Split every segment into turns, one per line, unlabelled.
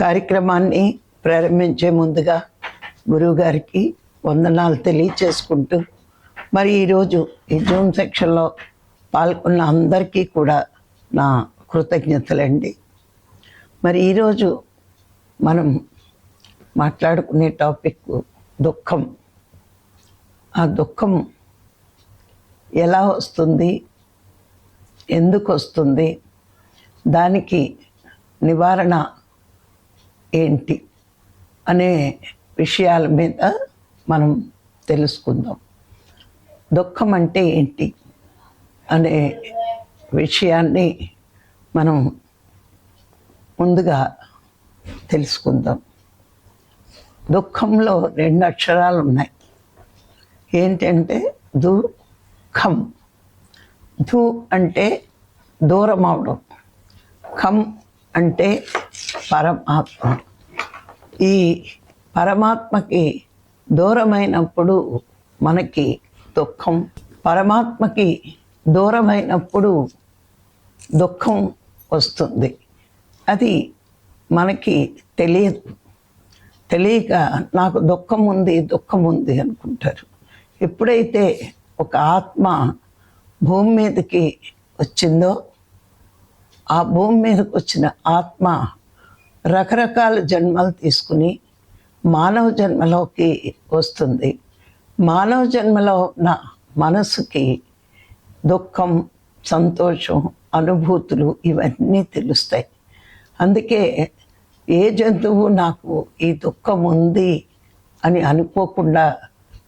కార్యక్రమాన్ని ప్రారంభించే ముందుగా గురువుగారికి వందనాలు తెలియచేసుకుంటూ మరి ఈరోజు ఈ జూమ్ సెక్షన్లో పాల్గొన్న అందరికీ కూడా నా కృతజ్ఞతలండి. మరి ఈరోజు మనం మాట్లాడుకునే టాపిక్ దుఃఖం. ఆ దుఃఖం ఎలా వస్తుంది? ఎందుకు వస్తుంది? దానికి నివారణ ఏంటి అనే విషయాల మీద మనం తెలుసుకుందాం. దుఃఖం అంటే ఏంటి అనే విషయాన్ని మనం ముందుగా తెలుసుకుందాం. దుఃఖంలో రెండు అక్షరాలు ఉన్నాయి. ఏంటంటే దుఃఖం. ధు అంటే దూరం అవడం ఖం అంటే పరమాత్మ. ఈ పరమాత్మకి దూరమైనప్పుడు మనకి దుఃఖం పరమాత్మకి దూరమైనప్పుడు దుఃఖం వస్తుంది. అది మనకి తెలియదు. తెలియక నాకు దుఃఖం ఉంది దుఃఖం ఉంది అనుకుంటారు. ఎప్పుడైతే ఒక ఆత్మ భూమి మీదకి వచ్చిందో ఆ భూమి మీదకి వచ్చిన ఆత్మ రకరకాల జన్మలు తీసుకుని మానవ జన్మలోకి వస్తుంది. మానవ జన్మలో ఉన్న మనసుకి దుఃఖం సంతోషం అనుభూతులు ఇవన్నీ తెలుస్తాయి. అందుకే ఏ జంతువు నాకు ఈ దుఃఖం ఉంది అని అనుకోకుండా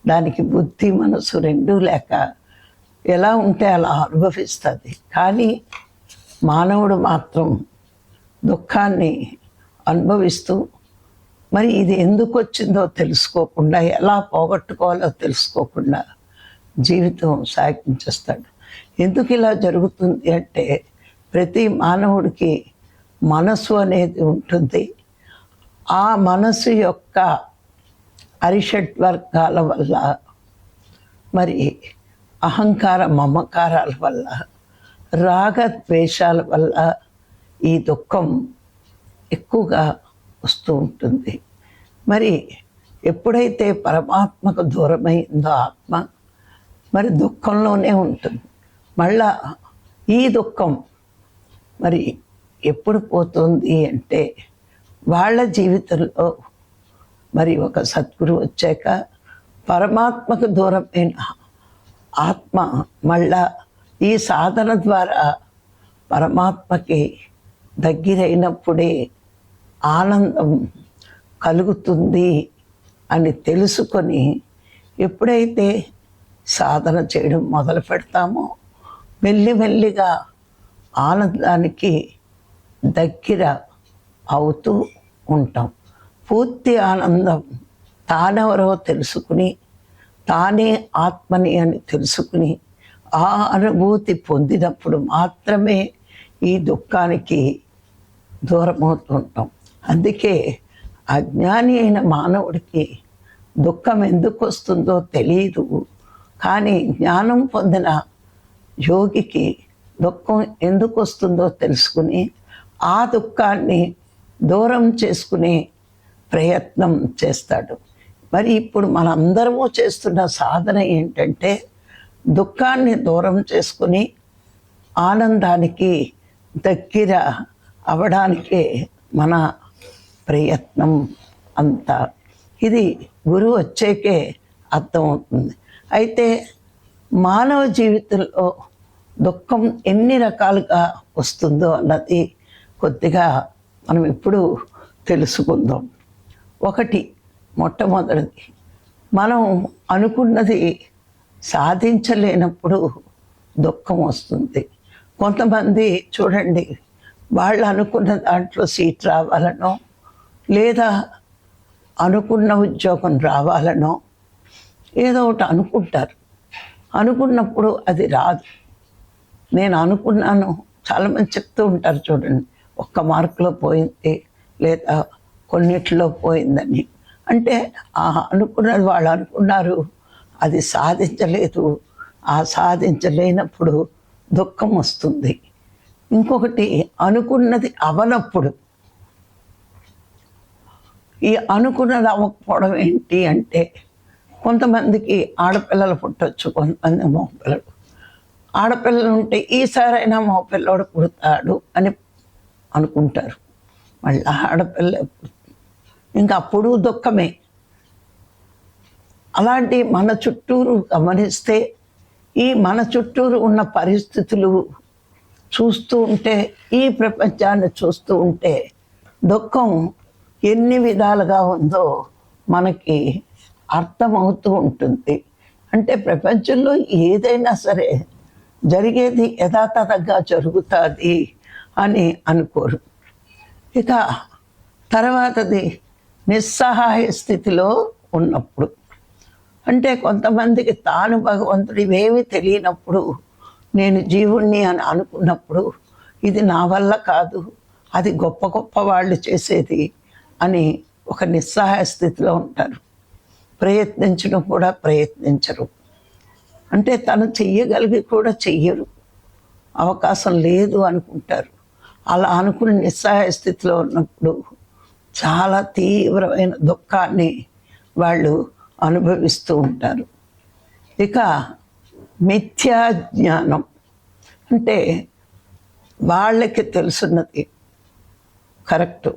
దానికి బుద్ధి మనసు రెండూ లేక ఎలా ఉంటే అలా అనుభవిస్తుంది. కానీ మానవుడు మాత్రం దుఃఖాన్ని అనుభవిస్తూ మరి ఇది ఎందుకు వచ్చిందో తెలుసుకోకుండా ఎలా పోగొట్టుకోవాలో తెలుసుకోకుండా జీవితం సాగించేస్తాడు. ఎందుకు ఇలా జరుగుతుంది అంటే ప్రతి మానవుడికి మనసు అనేది ఉంటుంది. ఆ మనసు యొక్క అరిషట్ వర్గాల వల్ల మరి అహంకార మమకారాల వల్ల రాగ ద్వేషాల వల్ల ఈ దుఃఖం ఎక్కువగా వస్తూ ఉంటుంది. మరి ఎప్పుడైతే పరమాత్మకు దూరమైందో ఆత్మ మరి దుఃఖంలోనే ఉంటుంది. మళ్ళా ఈ దుఃఖం మరి ఎప్పుడు పోతుంది అంటే వాళ్ళ జీవితంలో మరి ఒక సద్గురు వచ్చాక పరమాత్మకు దూరమైన ఆత్మ మళ్ళా ఈ సాధన ద్వారా పరమాత్మకి దగ్గరైనప్పుడే ఆనందం కలుగుతుంది అని తెలుసుకొని ఎప్పుడైతే సాధన చేయడం మొదలు పెడతామో మెల్లిమెల్లిగా ఆనందానికి దగ్గర అవుతూ ఉంటాం. పూర్తి ఆనందం తానెవరో తెలుసుకుని తానే ఆత్మని అని తెలుసుకుని ఆ అనుభూతి పొందినప్పుడు మాత్రమే ఈ దుఃఖానికి దూరమవుతుంటాం. అందుకే అజ్ఞాని అయిన మానవుడికి దుఃఖం ఎందుకు వస్తుందో తెలియదు కానీ జ్ఞానం పొందిన యోగికి దుఃఖం ఎందుకు వస్తుందో తెలుసుకుని ఆ దుఃఖాన్ని దూరం చేసుకునే ప్రయత్నం చేస్తాడు. మరి ఇప్పుడు మనందరము చేస్తున్న సాధన ఏంటంటే దుఃఖాన్ని దూరం చేసుకుని ఆనందానికి దగ్గర అవడానికే మన ప్రయత్నం అంతా. ఇది గురువు వచ్చేకే అర్థమవుతుంది. అయితే మానవ జీవితంలో దుఃఖం ఎన్ని రకాలుగా వస్తుందో అన్నది కొద్దిగా మనం ఇప్పుడు తెలుసుకుందాం. ఒకటి మొట్టమొదటిది మనం అనుకున్నది సాధించలేనప్పుడు దుఃఖం వస్తుంది. కొంతమంది చూడండి వాళ్ళు అనుకున్న దాంట్లో సీట్ రావాలనో లేదా అనుకున్న ఉద్యోగం రావాలనో ఏదో ఒకటి అనుకుంటారు. అనుకున్నప్పుడు అది రాదు. నేను అనుకున్నాను చాలామంది చెప్తూ ఉంటారు చూడండి ఒక్క మార్కులో పోయింది లేదా కొన్నిట్లో పోయిందని. అంటే ఆ అనుకున్నది వాళ్ళు అనుకున్నారు అది సాధించలేదు. ఆ సాధించలేనప్పుడు దుఃఖం వస్తుంది. ఇంకొకటి అనుకున్నది అవనప్పుడు. ఈ అనుకున్నది అవ్వకపోవడం ఏంటి అంటే కొంతమందికి ఆడపిల్లలు పుట్టచ్చు కొంతమంది మగపిల్లలు. ఆడపిల్లలు ఉంటే ఈసారైనా మగపిల్లడు పుడతాడు అని అనుకుంటారు. మళ్ళీ ఆడపిల్ల ఇంకా అప్పుడు దుఃఖమే. అలాంటి మన చుట్టూరు గమనిస్తే ఈ మన చుట్టూరు ఉన్న పరిస్థితులు చూస్తూ ఉంటే ఈ ప్రపంచాన్ని చూస్తూ ఉంటే దుఃఖం ఎన్ని విధాలుగా ఉందో మనకి అర్థమవుతూ ఉంటుంది. అంటే ప్రపంచంలో ఏదైనా సరే జరిగేది యథాతథంగా జరుగుతుంది అని అనుకోరు. ఇక తర్వాతది నిస్సహాయ స్థితిలో ఉన్నప్పుడు అంటే కొంతమందికి తాను భగవంతుడు ఇవేమీ తెలియనప్పుడు నేను జీవుణ్ణి అని అనుకున్నప్పుడు ఇది నా వల్ల కాదు అది గొప్ప గొప్ప వాళ్ళు చేసేది అని ఒక నిస్సహాయ స్థితిలో ఉంటారు. ప్రయత్నించడం కూడా ప్రయత్నించరు. అంటే తను చెయ్యగలిగి కూడా చెయ్యరు. అవకాశం లేదు అనుకుంటారు. అలా అనుకుని నిస్సహాయ స్థితిలో ఉన్నప్పుడు చాలా తీవ్రమైన దుఃఖాన్ని వాళ్ళు అనుభవిస్తూ ఉంటారు. ఇక మిథ్యా జ్ఞానం అంటే వాళ్ళకి తెలుసున్నది కరెక్ట్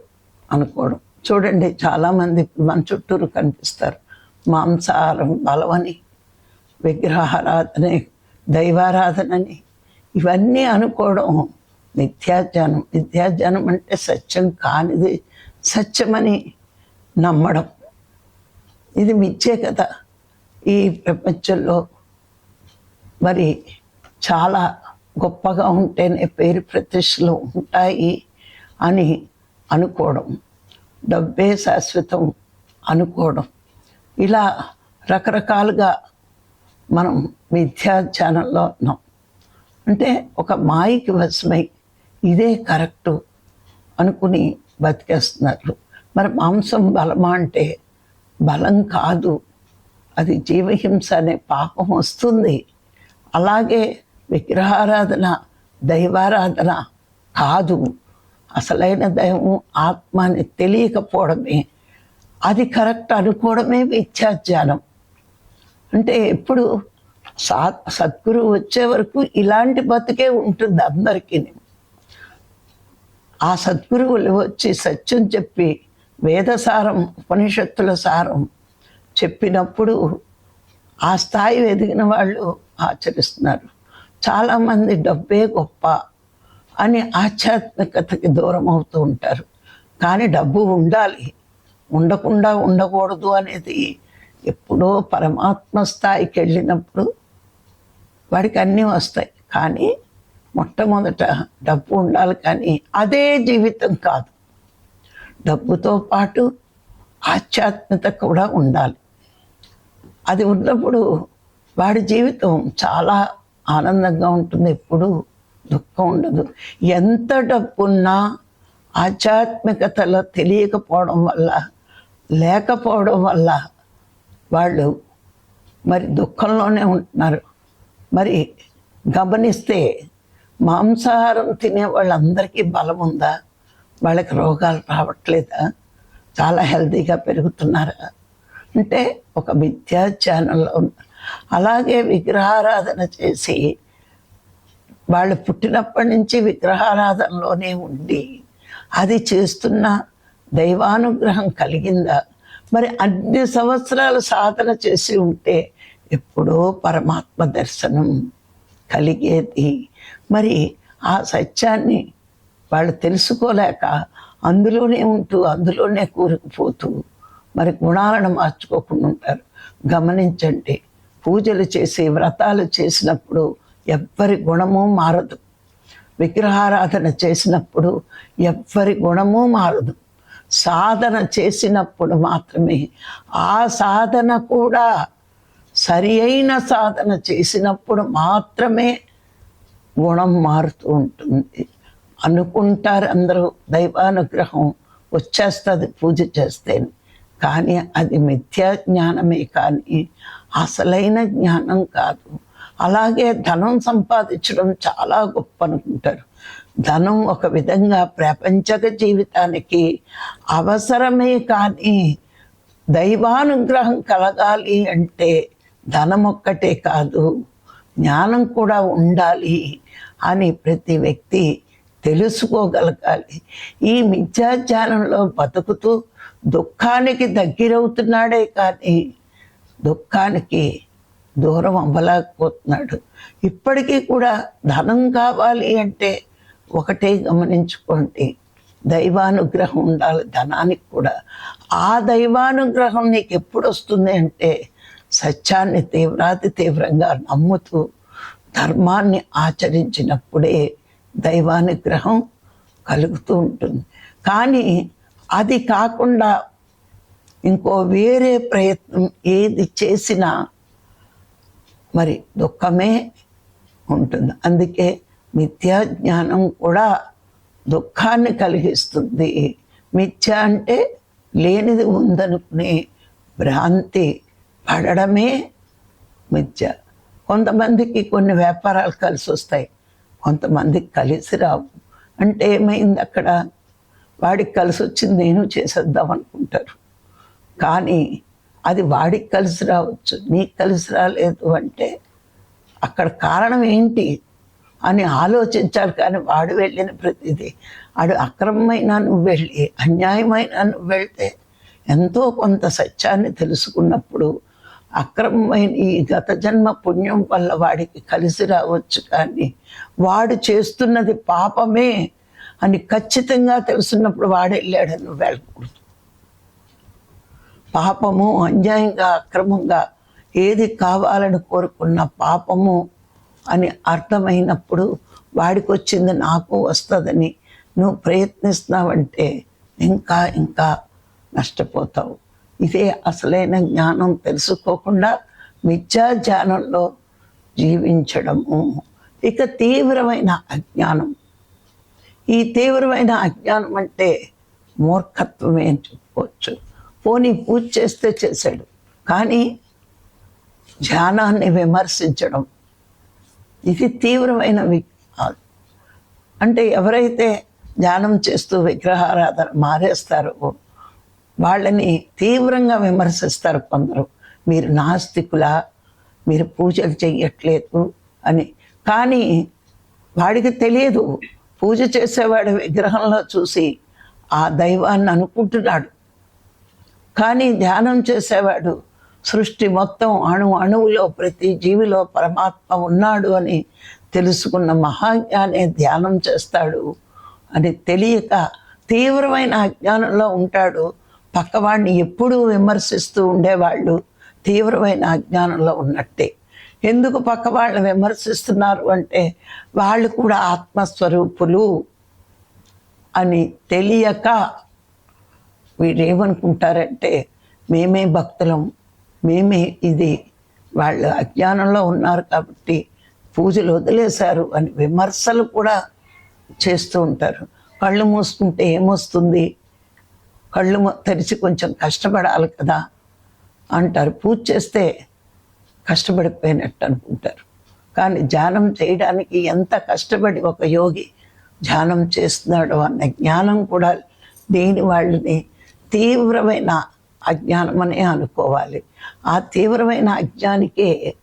అనుకోవడం. చూడండి చాలామంది మన చుట్టూరు కనిపిస్తారు. మాంసాహారం బలమని విగ్రహారాధన దైవారాధనని. ఇవన్నీ అనుకోవడం మిథ్యాజ్ఞానం మిథ్యాజ్ఞానం అంటే సత్యం కానిది సత్యమని నమ్మడం. ఇది మిథ్యే కదా. ఈ ప్రపంచంలో మరి చాలా గొప్పగా ఉంటేనే పేరు ప్రతిష్టలు ఉంటాయి అని అనుకోవడం డబ్బే శాశ్వతం అనుకోవడం. ఇలా రకరకాలుగా మనం మిథ్యాధ్యానంలో ఉన్నాం. అంటే ఒక మాయకి వశమై ఇదే కరెక్టు అనుకుని బతికేస్తున్నారు. మరి మాంసం బలమా అంటే బలం కాదు. అది జీవహింస అనే పాపం వస్తుంది. అలాగే విగ్రహారాధన దైవారాధన కాదు. అసలైన దైవం ఆత్మ అని తెలియకపోవడమే. అది కరెక్ట్ అనుకోవడమే విద్యాధ్యానం. అంటే ఎప్పుడు సా సద్గురు వచ్చే వరకు ఇలాంటి బతుకే ఉంటుంది అందరికీ ఆ సద్గురువులు వచ్చి సత్యం చెప్పి వేదసారం ఉపనిషత్తుల సారం చెప్పినప్పుడు ఆ స్థాయి ఎదిగిన వాళ్ళు ఆచరిస్తున్నారు. చాలామంది డబ్బే గొప్ప అని ఆధ్యాత్మికతకి దూరం అవుతూ ఉంటారు. కానీ డబ్బు ఉండాలి. ఉండకుండా ఉండకూడదు అనేది ఎప్పుడో పరమాత్మ స్థాయికి వెళ్ళినప్పుడు వాడికి అన్నీ వస్తాయి. కానీ మొట్టమొదట డబ్బు ఉండాలి కానీ అదే జీవితం కాదు. డబ్బుతో పాటు ఆధ్యాత్మికత కూడా ఉండాలి. అది ఉన్నప్పుడు వాడి జీవితం చాలా ఆనందంగా ఉంటుంది. ఎప్పుడు దుఃఖం ఉండదు. ఎంత డబ్బున్నా ఆధ్యాత్మికతలో తెలియకపోవడం వల్ల లేకపోవడం వల్ల వాళ్ళు మరి దుఃఖంలోనే ఉంటున్నారు. మరి గమనిస్తే మాంసాహారం తినే వాళ్ళందరికీ బలం ఉందా? వాళ్ళకి రోగాలు రావట్లేదా. చాలా హెల్తీగా పెరుగుతున్నారా. అంటే ఒక విద్యా ఛానల్లో ఉన్నారు అలాగే విగ్రహారాధన చేసి వాళ్ళు పుట్టినప్పటి నుంచి విగ్రహారాధనలోనే ఉండి అది చేస్తున్న దైవానుగ్రహం కలిగిందా? మరి అన్ని సంవత్సరాలు సాధన చేసి ఉంటే ఎప్పుడో పరమాత్మ దర్శనం కలిగేది. మరి ఆ సత్యాన్ని వాళ్ళు తెలుసుకోలేక అందులోనే ఉంటూ అందులోనే కూరుకుపోతూ మరి గుణాలను మార్చుకోకుండా ఉంటారు. గమనించండి పూజలు చేసి వ్రతాలు చేసినప్పుడు ఎవ్వరి గుణము మారదు. విగ్రహారాధన చేసినప్పుడు ఎవ్వరి గుణము మారదు. సాధన చేసినప్పుడు మాత్రమే ఆ సాధన కూడా సరి అయిన సాధన చేసినప్పుడు మాత్రమే గుణం మారుతూ ఉంటుంది. అనుకుంటారు అందరూ. దైవానుగ్రహం వచ్చేస్తుంది పూజ చేస్తే కానీ అది మిథ్యా జ్ఞానమే కానీ అసలైన జ్ఞానం కాదు. అలాగే ధనం సంపాదించడం చాలా గొప్ప అనుకుంటారు ధనం ఒక విధంగా ప్రపంచక జీవితానికి అవసరమే కానీ దైవానుగ్రహం కలగాలి అంటే ధనం ఒక్కటే కాదు జ్ఞానం కూడా ఉండాలి అని ప్రతి వ్యక్తి తెలుసుకోగలగాలి. ఈ మిథ్యాచారంలో బతుకుతూ దుఃఖానికి దగ్గరవుతున్నాడే కానీ దుఃఖానికి దూరం అవ్వలేకపోతున్నాడు. ఇప్పటికీ కూడా ధనం కావాలి అంటే ఒకటే గమనించుకోండి. దైవానుగ్రహం ఉండాలి ధనానికి కూడా. ఆ దైవానుగ్రహం నీకు ఎప్పుడు వస్తుంది అంటే సత్యాన్ని తీవ్రాతి తీవ్రంగా నమ్ముతూ ధర్మాన్ని ఆచరించినప్పుడే దైవానుగ్రహం కలుగుతూ ఉంటుంది. కానీ అది కాకుండా ఇంకో వేరే ప్రయత్నం ఏది చేసినా మరి దుఃఖమే ఉంటుంది. అందుకే మిథ్యా జ్ఞానం కూడా దుఃఖాన్ని కలిగిస్తుంది. మిథ్య అంటే లేనిది ఉందనుకునే భ్రాంతి పడడమే మిథ్య. కొంతమందికి కొన్ని వ్యాపారాలు కలిసి వస్తాయి. కొంతమందికి కలిసి రావు. అంటే ఏమైంది అక్కడ? వాడికి కలిసి వచ్చింది నేను చేసేద్దాం అనుకుంటారు. కానీ అది వాడికి కలిసి రావచ్చు నీకు కలిసి రాలేదు అంటే అక్కడ కారణం ఏంటి అని ఆలోచించాలి. కానీ వాడు వెళ్ళిన ప్రతిదీ వాడు అక్రమమైన నువ్వు వెళ్ళి అన్యాయమైన నువ్వు వెళ్తే ఎంతో కొంత సత్యాన్ని తెలుసుకున్నప్పుడు అక్రమమైన ఈ గత జన్మ పుణ్యం వల్ల వాడికి కలిసి రావచ్చు కానీ వాడు చేస్తున్నది పాపమే అని ఖచ్చితంగా తెలుసున్నప్పుడు వాడు వెళ్ళాడని నువ్వు వెళ్ళకూడదు. పాపము అన్యాయంగా అక్రమంగా ఏది కావాలని కోరుకున్న పాపము అని అర్థమైనప్పుడు వాడికి వచ్చింది నాకు వస్తుందని నువ్వు ప్రయత్నిస్తున్నావంటే ఇంకా ఇంకా నష్టపోతావు. ఇదే అసలైన జ్ఞానం తెలుసుకోకుండా మిథ్యా జ్ఞానంలో జీవించడము. ఇక తీవ్రమైన అజ్ఞానం. ఈ తీవ్రమైన అజ్ఞానం అంటే మూర్ఖత్వమే అని చెప్పుకోవచ్చు. పోనీ పూజ చేస్తే చేశాడు కానీ ధ్యానాన్ని విమర్శించడం. ఇది తీవ్రమైన వి- అంటే ఎవరైతే ధ్యానం చేస్తూ విగ్రహారాధన మారేస్తారో వాళ్ళని తీవ్రంగా విమర్శిస్తారు కొందరు. మీరు నాస్తికులా? మీరు పూజలు చెయ్యట్లేదు అని. కానీ వాడికి తెలియదు. పూజ చేసేవాడు విగ్రహంలో చూసి ఆ దైవాన్ని అనుకుంటున్నాడు. కానీ ధ్యానం చేసేవాడు సృష్టి మొత్తం అణు అణువులో ప్రతి జీవిలో పరమాత్మ ఉన్నాడు అని తెలుసుకున్న మహాజ్ఞానే ధ్యానం చేస్తాడు అని తెలియక తీవ్రమైన అజ్ఞానంలో ఉంటాడు. పక్కవాడిని ఎప్పుడూ విమర్శిస్తూ ఉండేవాళ్ళు తీవ్రమైన అజ్ఞానంలో ఉన్నట్టే. ఎందుకు పక్క వాళ్ళని విమర్శిస్తున్నారు అంటే వాళ్ళు కూడా ఆత్మస్వరూపులు అని తెలియక వీరేమనుకుంటారంటే మేమే భక్తులం మేమే ఇది. వాళ్ళు అజ్ఞానంలో ఉన్నారు కాబట్టి పూజలు వదిలేశారు అని విమర్శలు కూడా చేస్తూ ఉంటారు. కళ్ళు మూసుకుంటే ఏమొస్తుంది? కళ్ళు తెరిచి కొంచెం కష్టపడాలి కదా అంటారు. పూజ చేస్తే కష్టపడిపోయినట్టు అనుకుంటారు. కానీ ధ్యానం చేయడానికి ఎంత కష్టపడి ఒక యోగి ధ్యానం చేస్తున్నాడో అన్న జ్ఞానం కూడా దేని వాళ్ళని తీవ్రమైన అజ్ఞానం అనే అనుకోవాలి. ఆ తీవ్రమైన అజ్ఞానికే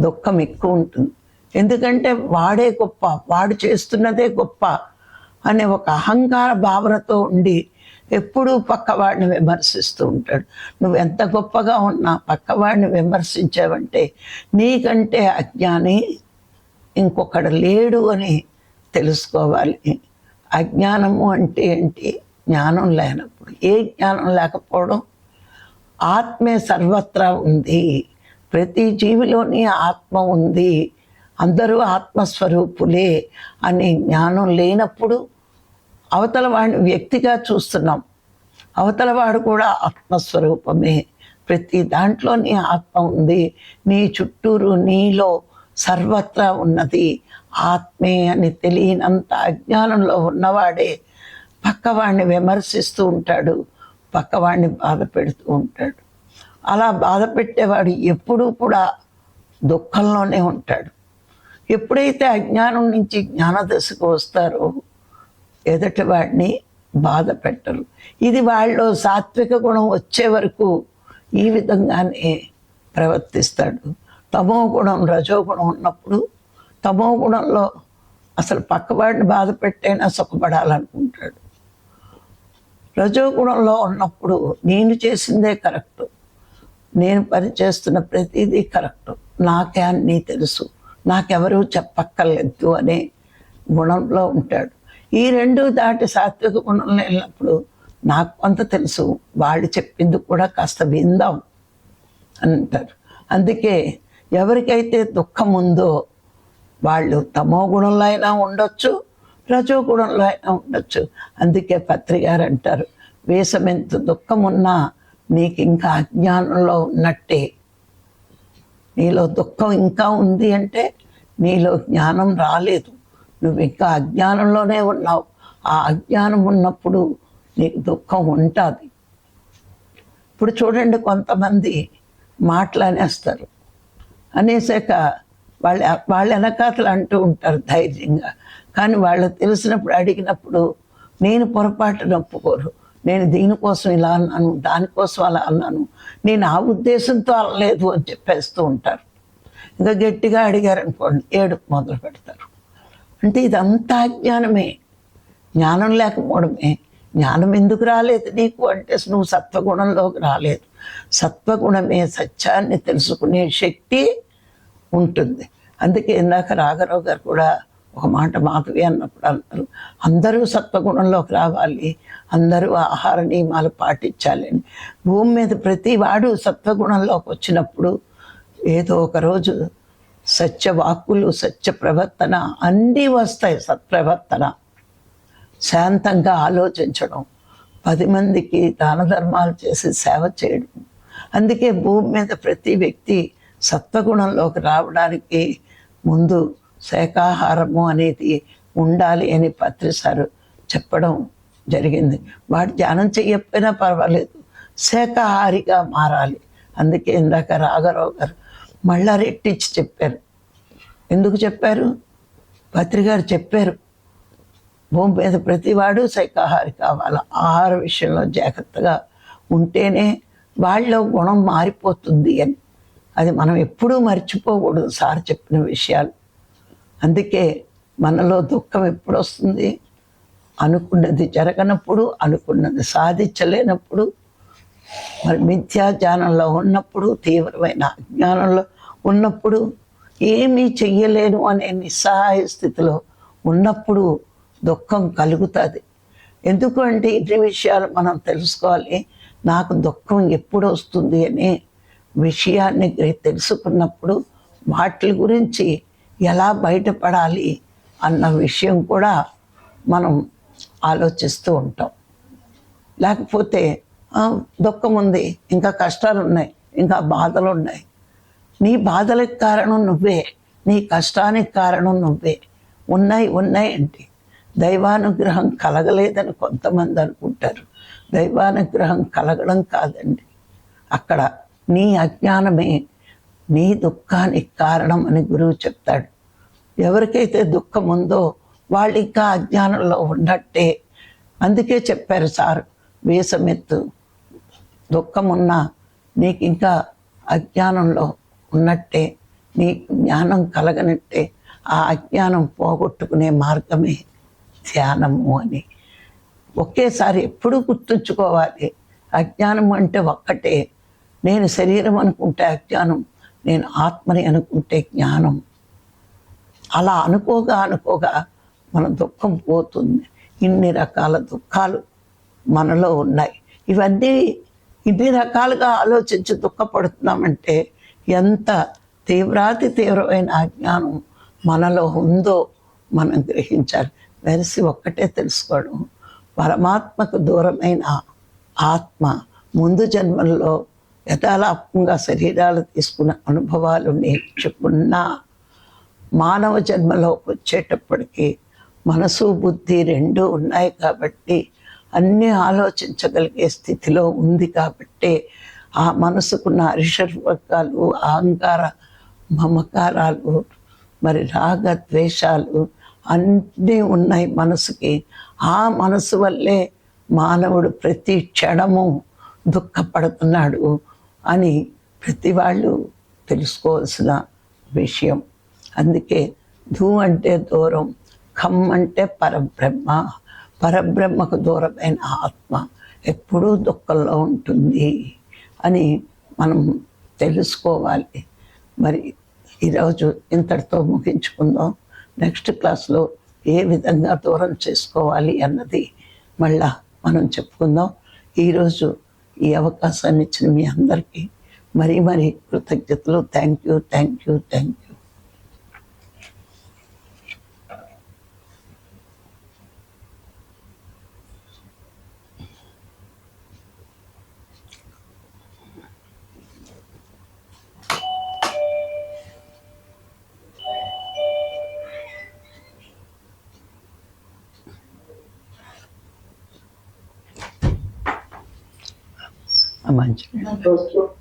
దుఃఖం ఎక్కువ ఉంటుంది. ఎందుకంటే వాడే గొప్ప వాడు చేస్తున్నదే గొప్ప అనే ఒక అహంకార భావనతో ఉండి ఎప్పుడూ పక్కవాడిని విమర్శిస్తూ ఉంటాడు. నువ్వు ఎంత గొప్పగా ఉన్నా పక్కవాడిని విమర్శించావంటే నీకంటే అజ్ఞాని ఇంకొకడు లేడు అని తెలుసుకోవాలి. అజ్ఞానము అంటే ఏంటి? జ్ఞానం లేనప్పుడు. ఏ జ్ఞానం లేకపోవడం? ఆత్మే సర్వత్రా ఉంది. ప్రతి జీవిలోని ఆత్మ ఉంది. అందరూ ఆత్మస్వరూపులే అనే జ్ఞానం లేనప్పుడు అవతల వాడిని వ్యక్తిగా చూస్తున్నాం. అవతల వాడు కూడా ఆత్మస్వరూపమే. ప్రతి దాంట్లో నీ ఆత్మ ఉంది. నీ చుట్టూరు నీలో సర్వత్రా ఉన్నది. ఆత్మే అని తెలియనంత అజ్ఞానంలో ఉన్నవాడే పక్కవాడిని విమర్శిస్తూ ఉంటాడు. పక్కవాడిని బాధ పెడుతూ ఉంటాడు. అలా బాధ పెట్టేవాడు ఎప్పుడూ కూడా దుఃఖంలోనే ఉంటాడు. ఎప్పుడైతే అజ్ఞానం నుంచి జ్ఞాన దశకు వస్తారో ఎదుటి వాడిని బాధ పెట్టరు. ఇది వాళ్ళు సాత్విక గుణం వచ్చే వరకు ఈ విధంగానే ప్రవర్తిస్తాడు. తమో గుణం రజో గుణం ఉన్నప్పుడు తమో గుణంలో అసలు పక్కవాడిని బాధ పెట్టైనా సుఖపడాలనుకుంటాడు. రజో గుణంలో ఉన్నప్పుడు నేను చేసిందే కరెక్ట్. నేను పని చేస్తున్న ప్రతిదీ కరెక్ట్. నాకే అన్నీ తెలుసు. నాకెవరూ చెప్పక్కర్లేదు అనే గుణంలో ఉంటాడు. ఈ రెండు దాటి సాత్విక గుణంలో వెళ్ళినప్పుడు నాకు కొంత తెలుసు. వాళ్ళు చెప్పింది కూడా కాస్త విందాం అంటారు. అందుకే ఎవరికైతే దుఃఖం ఉందో వాళ్ళు తమో గుణంలో అయినా ఉండొచ్చు రజో గుణంలో అయినా ఉండొచ్చు. అందుకే పత్రికారు అంటారు వేషమెంత దుఃఖం ఉన్నా నీకు ఇంకా అజ్ఞానంలో ఉన్నట్టే. నీలో దుఃఖం ఇంకా ఉంది అంటే నీలో జ్ఞానం రాలేదు. నువ్వు ఇంకా అజ్ఞానంలోనే ఉన్నావు. ఆ అజ్ఞానం ఉన్నప్పుడు నీకు దుఃఖం ఉంటుంది. ఇప్పుడు చూడండి కొంతమంది మాట్లాడేస్తారు. అనేసాక వాళ్ళ వాళ్ళ వెనకాతలు అంటూ ఉంటారు ధైర్యంగా. కానీ వాళ్ళు తెలిసినప్పుడు అడిగినప్పుడు నేను పొరపాటు నొప్పుకోరు నేను దీనికోసం ఇలా అన్నాను దానికోసం అలా అన్నాను. నేను ఆ ఉద్దేశంతో అనలేదు అని చెప్పేస్తూ ఉంటారు. ఇంకా గట్టిగా అడిగారు అనుకోండి ఏడుపు మొదలు పెడతారు. అంటే ఇదంతా అజ్ఞానమే జ్ఞానం లేకపోవడమే. జ్ఞానం ఎందుకు రాలేదు నీకు? అంటే నువ్వు సత్వగుణంలోకి రాలేదు. సత్వగుణమే సత్యాన్ని తెలుసుకునే శక్తి ఉంటుంది. అందుకే ఇందాక రాఘరావు గారు కూడా ఒక మాట మాధవి అన్నప్పుడు అన్నారు. అందరూ సత్వగుణంలోకి రావాలి. అందరూ ఆహార నియమాలు పాటించాలని భూమి మీద ప్రతి వాడు సత్వగుణంలోకి వచ్చినప్పుడు ఏదో ఒక రోజు సత్య వాక్కులు సత్య ప్రవర్తన అన్నీ వస్తాయి సత్ప్రవర్తన. శాంతంగా ఆలోచించడం. పది మందికి దాన ధర్మాలు చేసి సేవ చేయడం. అందుకే భూమి మీద ప్రతి వ్యక్తి సత్వగుణంలోకి రావడానికి ముందు శాకాహారము అనేది ఉండాలి అని పత్రిసారు చెప్పడం జరిగింది. వాడు ధ్యానం చేయకపోయినా పర్వాలేదు. శాకాహారిగా మారాలి. అందుకే ఇందాక రాఘరావు గారు మళ్ళా రెట్టించి చెప్పారు. ఎందుకు చెప్పారు? పత్రికారు చెప్పారు భూమి మీద ప్రతివాడు శాఖాహారి కావాలి? ఆహార విషయంలో జాగ్రత్తగా ఉంటేనే వాళ్ళ గుణం మారిపోతుంది అని. అది మనం ఎప్పుడూ మర్చిపోకూడదు సార్ చెప్పిన విషయాలు. అందుకే మనలో దుఃఖం ఎప్పుడు వస్తుంది అనుకున్నది జరగనప్పుడు అనుకున్నది సాధించలేనప్పుడు మరి మిథ్యాజ్ఞానంలో ఉన్నప్పుడు తీవ్రమైన అజ్ఞానంలో ఉన్నప్పుడు ఏమీ చెయ్యలేను అనే నిస్సహాయ స్థితిలో ఉన్నప్పుడు దుఃఖం కలుగుతుంది. ఎందుకంటే ఇన్ని విషయాలు మనం తెలుసుకోవాలి. నాకు దుఃఖం ఎప్పుడు వస్తుంది అనే విషయాన్ని తెలుసుకున్నప్పుడు వాటి గురించి ఎలా బయటపడాలి అన్న విషయం కూడా మనం ఆలోచిస్తూ ఉంటాం. లేకపోతే దుఃఖం ఉంది. ఇంకా కష్టాలు ఉన్నాయి. ఇంకా బాధలు ఉన్నాయి. నీ బాధలకు కారణం నువ్వే. నీ కష్టానికి కారణం నువ్వే. ఉన్నాయి ఉన్నాయి అంటే దైవానుగ్రహం కలగలేదని కొంతమంది అనుకుంటారు. దైవానుగ్రహం కలగడం కాదండి. అక్కడ నీ అజ్ఞానమే నీ దుఃఖానికి కారణం అని గురువు చెప్తాడు. ఎవరికైతే దుఃఖం ఉందో వాళ్ళు ఇంకా అజ్ఞానంలో ఉన్నట్టే. అందుకే చెప్పారు సార్ వేసమెత్తు. దుఃఖం ఉన్నా నీకు ఇంకా అజ్ఞానంలో ఉన్నట్టే నీకు జ్ఞానం కలగనట్టే ఆ అజ్ఞానం పోగొట్టుకునే మార్గమే ధ్యానము అని. ఒకేసారి ఎప్పుడూ గుర్తుంచుకోవాలి అజ్ఞానం అంటే ఒక్కటే. నేను శరీరం అనుకుంటే అజ్ఞానం నేను ఆత్మని అనుకుంటే జ్ఞానం. అలా అనుకోగా అనుకోగా మన దుఃఖం పోతుంది. ఇన్ని రకాల దుఃఖాలు మనలో ఉన్నాయి. ఇవన్నీ ఇన్ని రకాలుగా ఆలోచించి దుఃఖపడుతున్నామంటే ఎంత తీవ్రాతి తీవ్రమైన అజ్ఞానం మనలో ఉందో మనం గ్రహించాలి. వెరసి ఒక్కటే తెలుసుకోవడం. పరమాత్మకు దూరమైన ఆత్మ ముందు జన్మల్లో యథాలాపంగా శరీరాలు తీసుకున్న అనుభవాలు నేర్చుకున్న మానవ జన్మలోకి వచ్చేటప్పటికి మనసు బుద్ధి రెండు ఉన్నాయి కాబట్టి అన్నీ ఆలోచించగలిగే స్థితిలో ఉంది కాబట్టి ఆ మనసుకున్న అరిషర్వకాలు అహంకార మమకారాలు మరి రాగ ద్వేషాలు అన్నీ ఉన్నాయి మనసుకి. ఆ మనసు వల్లే మానవుడు ప్రతి క్షణము దుఃఖపడుతున్నాడు అని ప్రతి వాళ్ళు తెలుసుకోవాల్సిన విషయం. అందుకే ధూ అంటే దూరం ఖమ్ అంటే పరబ్రహ్మ పరబ్రహ్మకు దూరమైన ఆత్మ ఎప్పుడూ దుఃఖంలో ఉంటుంది అని మనం తెలుసుకోవాలి. మరి ఈరోజు ఇంతటితో ముగించుకుందాం. నెక్స్ట్ క్లాస్లో ఏ విధంగా దూరం చేసుకోవాలి అన్నది మళ్ళా మనం చెప్పుకుందాం. ఈరోజు ఈ అవకాశాన్ని ఇచ్చిన మీ అందరికీ మరీ మరీ కృతజ్ఞతలు. Thank you thank you thank you. engineer